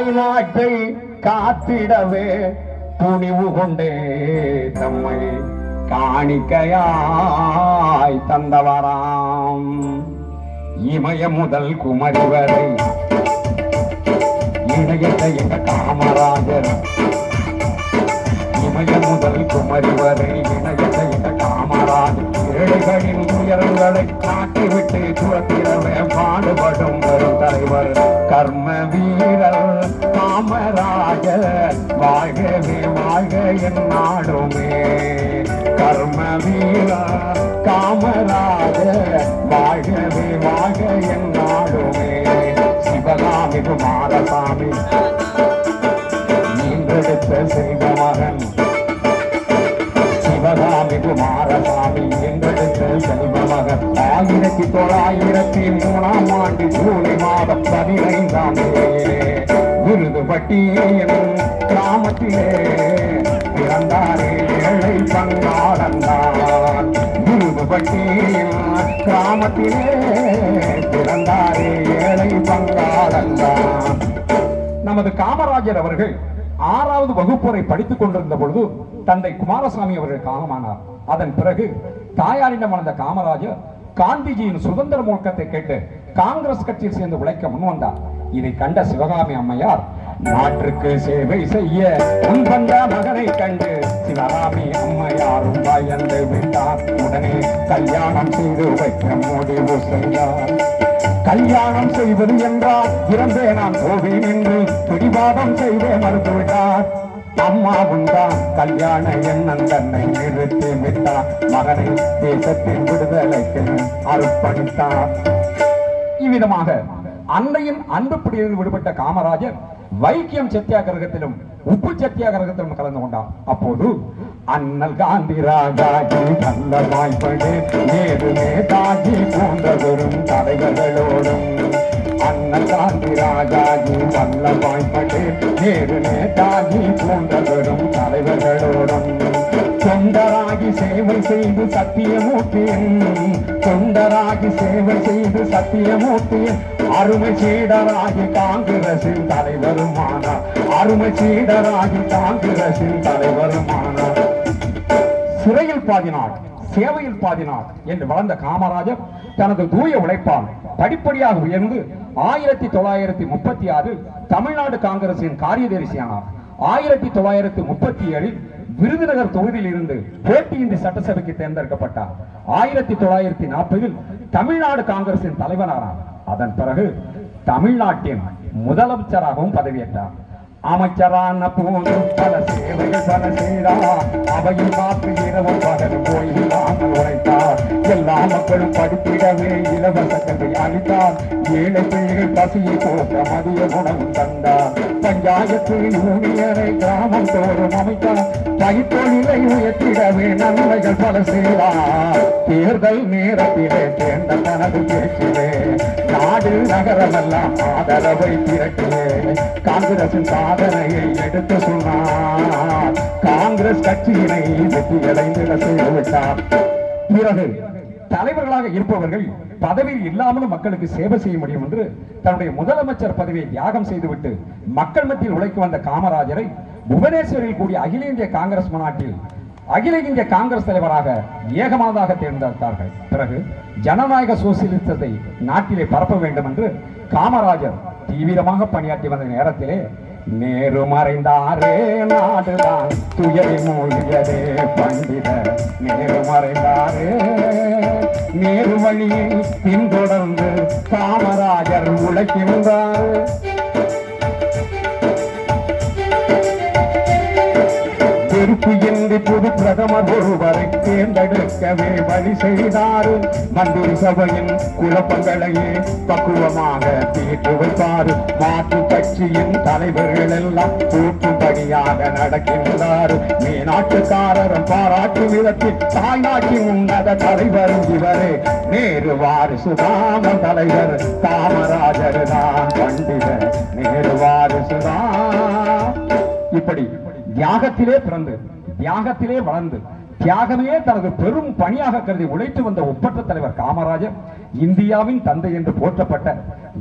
தாய் நாட்டை காத்திடவே துணிவு கொண்டே தம்மை காணிக்கையாய் தந்தவராம். இமய முதல் குமரி வரை இணையத்தை எங்க காமராஜர். இமய முதல் குமரி வரை இணையத்தை எங்க காமராஜர். ஏழைகளின் உயரங்களை காட்டிவிட்டு துரத்திடவே வாழ்க என் நாடுமே. கர்ம வீரா காமராஜ வாழவே வாழ்க என் நாடுமே. சிவகாமி குமாரசாமி நீங்கெடுத்த செய்த மகன் சிவகாமி குமாரசாமி எங்களுக்கு செல்வ மகன் ஆயிரத்தி தொள்ளாயிரத்தி மூணாம் ஆண்டு ஜூலை மாதம் பதினைந்தாம் விருதுபட்டி விருதுபட்டியின் கிராமத்திலே விருதுபட்டியின் கிராமத்திலே பிறந்தாரே ஏழை பங்காளந்தான் நமது காமராஜர் அவர்கள் ஆறாவது வகுப்புரை படித்துக் கொண்டிருந்த பொழுது தந்தை குமாரசாமி அவர்கள் காலமானார். அதன் பிறகு தாயாரிடம் வளர்ந்த காமராஜர் காந்திஜியின் சுதந்திர முழக்கத்தை கேட்டு காங்கிரஸ் கட்சியில் சேர்ந்து உழைக்க முன்வந்தார். இதை கண்ட சிவகாமி அம்மையார் நாட்டுக்கு சேவை செய்ய முன்வந்த மகனை கண்டு சிவராமி அம்மையாரும் பயந்து விட்டார். உடனே கல்யாணம் செய்து வைக்க முடிவு செய்தார். கல்யாணம் செய்வது என்றால் இறந்தே நான் போவேன் என்று பிடிவாதம் செய்தே மறுத்துவிட்டார். அம்மா உண்டா கல்யாண எண்ணம் தன்னை நிறுத்தி விட்டார். மகனை தேசத்தின் விடுதலைக்கு அர்ப்பணித்தார். இவ்விதமாக அன்னையின் அன்பு பிடியில் விடுபட்ட காமராஜர் வைக்கியம் சத்தியாகிரகத்திலும் உப்பு சத்தியாகிரகத்திலும் கலந்து கொண்டார் அப்போது அண்ணல் காந்தி ராஜாஜி நல்ல வாய்ப்படு நேருமே தாஜி போன்றதொரும் தலைவர்களோடும். அண்ணல் காந்தி ராஜாஜி நல்ல வாய்ப்படு நேருமே தாஜி போன்றதொரும் தலைவர்களோடும். தொண்டராகி சேவை செய்து சத்தியமூர்த்தியன் தொண்டராகி சேவை செய்து சத்தியமூர்த்தியன் அருமை சீடராகி காங்கிரசின் தலைவருமானார். அருமை சீடராகி காங்கிரசின் தலைவருமானார். சிறையில் பாதினார் சேவையில் பாதினார் என்று வளர்ந்த காமராஜர் தனது தூய உழைப்பால் படிப்படியாக உயர்ந்து ஆயிரத்தி தொள்ளாயிரத்தி முப்பத்தி ஆறில் தமிழ்நாடு காங்கிரசின் காரியதரிசியானார் ஆயிரத்தி தொள்ளாயிரத்தி முப்பத்தி ஏழில் விருதுநகர் தொகுதியில் இருந்து போட்டியின்றி சட்டசபைக்கு தேர்ந்தெடுக்கப்பட்டார். ஆயிரத்தி தொள்ளாயிரத்தி நாற்பதில் தமிழ்நாடு காங்கிரசின் தலைவரானார். அதன் பிறகு தமிழ்நாட்டின் முதலமைச்சராகவும் பதவியேற்றார். அமைச்சரான போது பல சேவைகள் பல செய்தார். அவையில் காத்து இரவும் பகல் போயில்லாமல் உழைத்தார். எல்லா மக்களும் படித்திடவே இலவச கல்வி அளித்தார். ஏழை பிள்ளைகள் பசியை போக்க மதிய உணவு தந்தார். பஞ்சாயத்து யூனியனை கிராமம் தோறும் அமைத்தார். கைத்தொழிலை உயர்த்திடவே நன்மைகள் பல செய்வார் தேர்தல் நேரத்திலே சேர்ந்த தனது பேச்சிலே நாடு நகரமெல்லாம் ஆதரவை திரட்டிலே காங்கிரசின் சாதனையை எடுத்து சொன்னார். காங்கிரஸ் கட்சியினை வெற்றியடைந்திட செய்துவிட்டார் பிறகு தலைவர்களாக இருப்பவர்கள் பதவியில் இல்லாமலும் மக்களுக்கு சேவை செய்ய முடியும் என்று தன்னுடைய முதலமைச்சர் பதவியை தியாகம் செய்துவிட்டு மக்கள் மத்தியில் உழைக்க வந்த காமராஜரை புவனேஸ்வரில் கூடிய அகில இந்திய காங்கிரஸ் மாநாட்டில் அகில இந்திய காங்கிரஸ் தலைவராக ஏகமனதாக தேர்ந்தெடுத்தார்கள். பிறகு ஜனநாயக சோசியலிசத்தை நாட்டிலே பரப்ப வேண்டும் என்று காமராஜர் தீவிரமாக பணியாற்றி வந்த நேரத்திலே நேரு மறைந்தாரே நாடுதான் துயரில் மூழ்கியதே பண்டித. நேரு மறைந்தாரே நேரு வழியை பின்தொடர்ந்து காமராஜர் உழைக்கின்றார். புது தேர்ந்தெடுக்கவே வழி செய்தாரும் மந்திரி சபையின் குழப்பங்களையே பக்குவமாக தீர்த்து வைப்பாரு மாற்று கட்சியின் தலைவர்கள் எல்லாம் கூட்டும்படியாக நடக்கின்றார். மீனாட்டுக்காரரும் பாராட்டு விதத்தில் தாய்நாட்டின் உன்னத தலைவர் இவரே. நேரு வாரிசு வாரிசுதாம தலைவர் காமராஜர் தான் பண்டிதர். நேரு வாரிசுதான் இப்படி தியாகத்திலே பிறந்தது தியாகத்திலே வளர்ந்து தியாகமே தனது பெரும் பணியாக கருதி உழைத்து வந்த ஒப்பற்ற தலைவர் காமராஜர் இந்தியாவின் தந்தை என்று போற்றப்பட்ட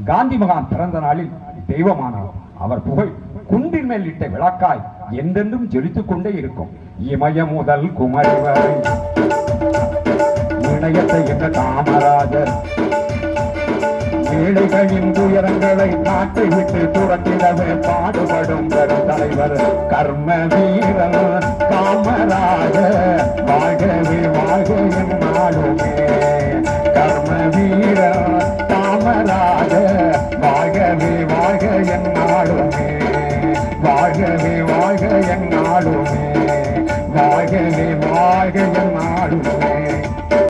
காந்தி மகான் பிறந்த நாளில் தெய்வமானார். அவர் புகழ் குண்டின் மேல் இட்ட விளக்காய் என்றென்றும் ஜொலித்துக் கொண்டே இருக்கும். இமய முதல் குமரி வரை இணையத்தை காமராஜர் ஏழைகளின் துயரங்களை நாட்டை விட்டு துரத்திடவே பாடுபடும் தலைவர். கர்ம வீரன் காமராஜ வாழ்கவே வாழ்கையும் நாடுமே. கர்ம வீரன் காமராஜ வாழ்கவே வாழ்கையும் நாடுமே.